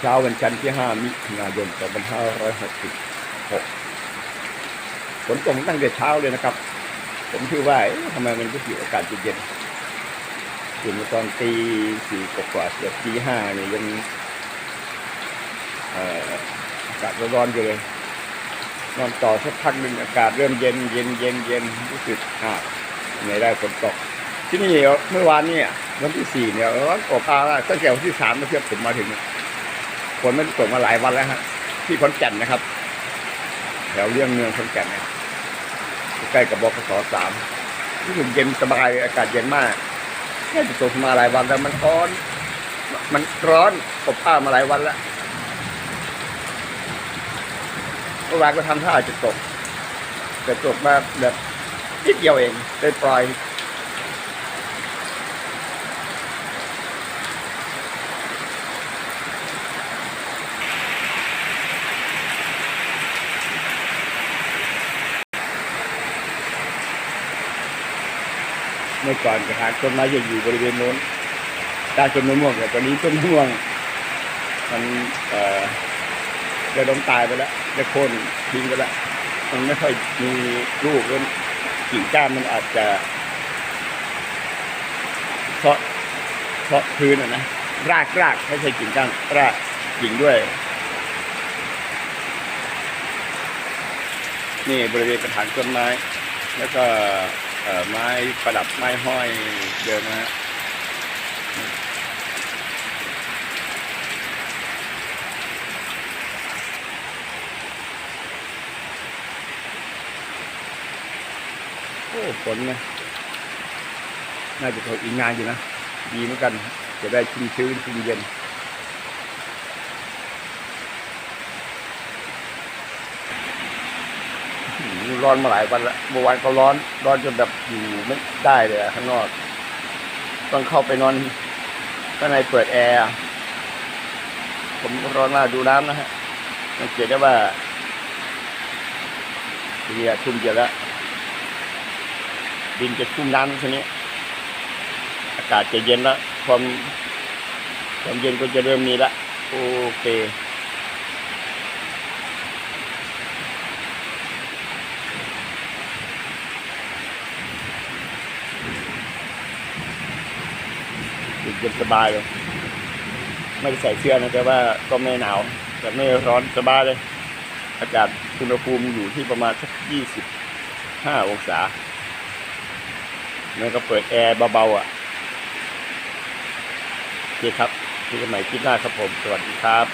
เช้าวันจันทร์ที่ 5 มิถุนายน 2566 ฝนตกตั้งแต่เช้าเลยนะครับ ผมคิดว่าทำไมมันก็อยู่อากาศเย็นๆตื่นมาตอนตีสี่กว่าเกือบตีห้าเนี่ยยังอากาศร้อนอยู่เลย นอนต่อสักพักหนึ่งอากาศเริ่มเย็นเย็นเย็นเย็นรู้สึกอ่าไม่ได้ฝนตก ที่นี่เมื่อวานเนี่ยวันที่สี่เนี่ยร้อนอบอ้าวมากตั้งแต่วันที่สามมาเทียบผมมาถึง ฝนไม่ตกมาหลายวันแล้วฮะที่ขอนแก่นนะครับ แถวเรื่องเมืองขอนแก่นเนี่ยใกล้กับบกสสามรู้สึกเย็นสบายอากาศเย็นมากแค่จะตกมาหลายวันแล้วมันร้อน มันร้อนอบอ้าวมาหลายวันแล้วเมื่อวานก็ทำท่าจะตกแต่ตกมาแบบนิดเดียวเองเลยปล่อย เมื่อก่อนกระถางต้นไม้จะอยู่บริเวณโน้นใต้ต้นมะม่วงแต่ตอนนี้ต้นมะม่วง มันเอ่อได้ล้มตายไปแล้วได้โค่นทิ้งไปแล้วมันไม่ค่อยมีลูกแล้วกิ่งก้านมันอาจจะเพาะเพาะพื้นอะนะรากรากไม่ใช่กิ่งก้านรากกิ่งด้วย นี่บริเวณกระถางต้นไม้ แล้วก็ ไม้ประดับไม้ห้อยเดิมนะฮะโอ้ฝนนะน่าจะตกอีกงานอยู่นะ ดีเหมือนกัน จะได้ชุ่มชื้นชุ่มเย็น อืม ร้อนมาหลายวันละเมื่อวานก็ร้อน ร้อนจนแบบอยู่ไม่ได้เลยข้างนอก ต้องเข้าไปนอนข้างในเปิดแอร์ ผมร้อนมากดูน้ำนะฮะสังเกตได้ว่าทีนี้ชุ่มเย็นแล้ว ดินจะชุ่มน้ำทีนี้ อากาศจะเย็นแล้วความความเย็นก็จะเริ่มมีละโอเค อยู่เย็นสบายเลยไม่ได้ใส่เสื้อนะแต่ว่าก็ไม่หนาวแต่ไม่ร้อนสบายเลย อากาศอุณหภูมิอยู่ที่ประมาณสักยี่สิบห้าองศาแล้วก็เปิดแอร์เบาๆอะโอเคครับที่สมัยคิดหน้าครับผม สวัสดีครับ